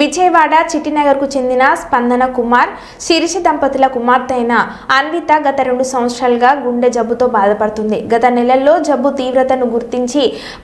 విజయవాడ చిట్టినగర్కు చెందిన స్పందన కుమార్ శిరీష దంపతుల కుమార్తె అయిన అన్విత గత రెండు సంవత్సరాలుగా గుండె జబ్బుతో బాధపడుతుంది. గత నెలల్లో జబ్బు తీవ్రతను గుర్తించి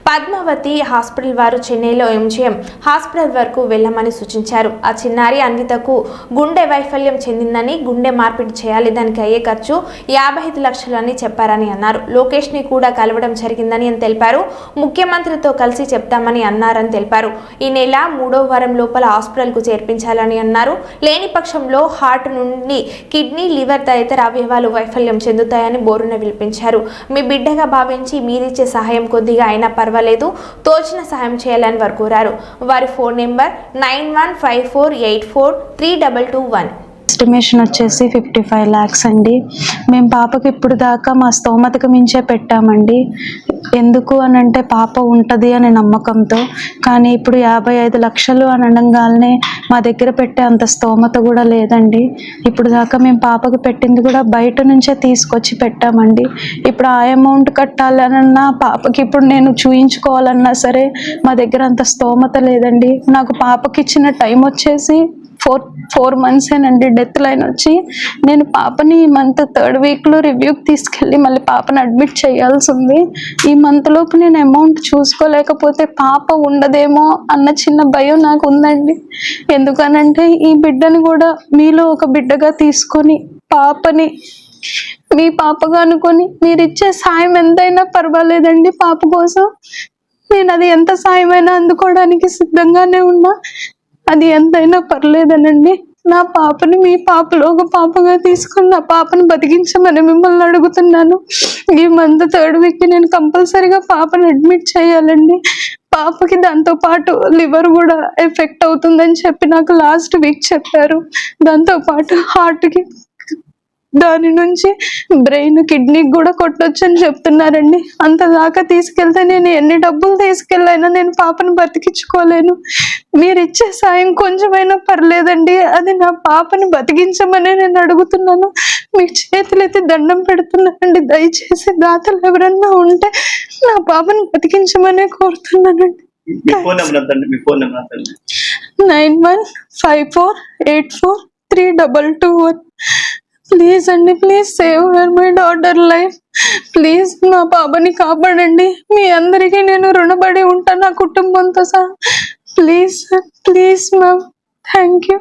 పద్మావతి హాస్పిటల్ వారు చెన్నైలో ఎంజీఎం హాస్పిటల్ వరకు వెళ్ళమని సూచించారు. ఆ చిన్నారి అన్వితకు గుండె వైఫల్యం చెందిందని గుండె మార్పిడి చేయాలి దానికి అయ్యే ఖర్చు యాభై ఐదు లక్షలని చెప్పారని అన్నారు. లోకేష్ని కూడా కలవడం జరిగిందని అని తెలిపారు. ముఖ్యమంత్రితో కలిసి చెప్తామని అన్నారని తెలిపారు. ఈ నెల మూడో వారం లోపల హాస్పిటల్కు చేర్పించాలని అన్నారు. లేని పక్షంలో హార్ట్ నుండి కిడ్నీ లివర్ తదితర అవయవాలు వైఫల్యం చెందుతాయని బోరున విలిపించారు. మీ బిడ్డగా భావించి మీరిచ్చే సహాయం కొద్దిగా అయినా పర్వాలేదు. తోచిన సహాయం చేయాలని వారు కోరారు. వారి phone number nine one five four eight four three double two one. Estimation వచ్చేసి ఫిఫ్టీ ఫైవ్ ల్యాక్స్ అండి. మేము పాపకి ఇప్పుడు దాకా మా స్తోమతకు మించే పెట్టామండి. ఎందుకు అని అంటే పాప ఉంటుంది అనే నమ్మకంతో. కానీ ఇప్పుడు యాభై ఐదు లక్షలు అని అనగానే మా దగ్గర పెట్టే అంత స్తోమత కూడా లేదండి. ఇప్పుడు దాకా మేము పాపకి పెట్టింది కూడా బయట నుంచే తీసుకొచ్చి పెట్టామండి. ఇప్పుడు ఆ అమౌంట్ కట్టాలన్నా పాపకి ఇప్పుడు నేను చూయించుకోవాలన్నా సరే మా దగ్గర అంత స్తోమత లేదండి. నాకు పాపకి ఇచ్చిన టైం వచ్చేసి ఫోర్ ఫోర్ మంత్స్ ఏనండి డెత్ లైన్ వచ్చి నేను పాపని ఈ మంత్ థర్డ్ వీక్లో రివ్యూకి తీసుకెళ్ళి మళ్ళీ పాపని అడ్మిట్ చేయాల్సి ఉంది. ఈ మంత్ లోపు నేను అమౌంట్ చూసుకోలేకపోతే పాప ఉండదేమో అన్న చిన్న భయం నాకు ఉందండి. ఎందుకనంటే ఈ బిడ్డని కూడా మీలో ఒక బిడ్డగా తీసుకొని పాపని మీ పాపగా అనుకొని మీరు ఇచ్చే సాయం ఎంతైనా పర్వాలేదండి పాప కోసం. నేను అది ఎంత సాయమైనా అందుకోవడానికి సిద్ధంగానే ఉన్నా. అది ఎంతైనా పర్లేదనండి. నా పాపని మీ పాపలో ఒక పాపగా తీసుకుని నా పాపను బతికించమని మిమ్మల్ని అడుగుతున్నాను. ఈ మంత్ థర్డ్ వీక్కి నేను కంపల్సరీగా పాపను అడ్మిట్ చేయాలండి. పాపకి దాంతో పాటు లివర్ కూడా ఎఫెక్ట్ అవుతుందని చెప్పి నాకు లాస్ట్ వీక్ చెప్పారు. దాంతో పాటు హార్ట్కి దాని నుంచి బ్రెయిన్ కిడ్నీకి కూడా కొట్టొచ్చు అని చెప్తున్నారండి. అంత దాకా తీసుకెళ్తే నేను ఎన్ని డబ్బులు తీసుకెళ్ళైనా నేను పాపను బతికించుకోలేను. మీరు ఇచ్చే సాయం కొంచెమైనా పర్లేదండి. అది నా పాపని బతికించమని నేను అడుగుతున్నాను. మీ చేతులైతే దండం పెడుతున్నానండి. దయచేసి దాతలు ఎవరన్నా ఉంటే నా పాపని బతికించమనే కోరుతున్నానండి. Nine one five four eight four three double two one. Please అండి please save her my daughter life. Please నా పాపని కాపాడండి. మీ అందరికీ నేను రుణపడి ఉంటాను నా కుటుంబంతో సహా. Please please ma'am thank you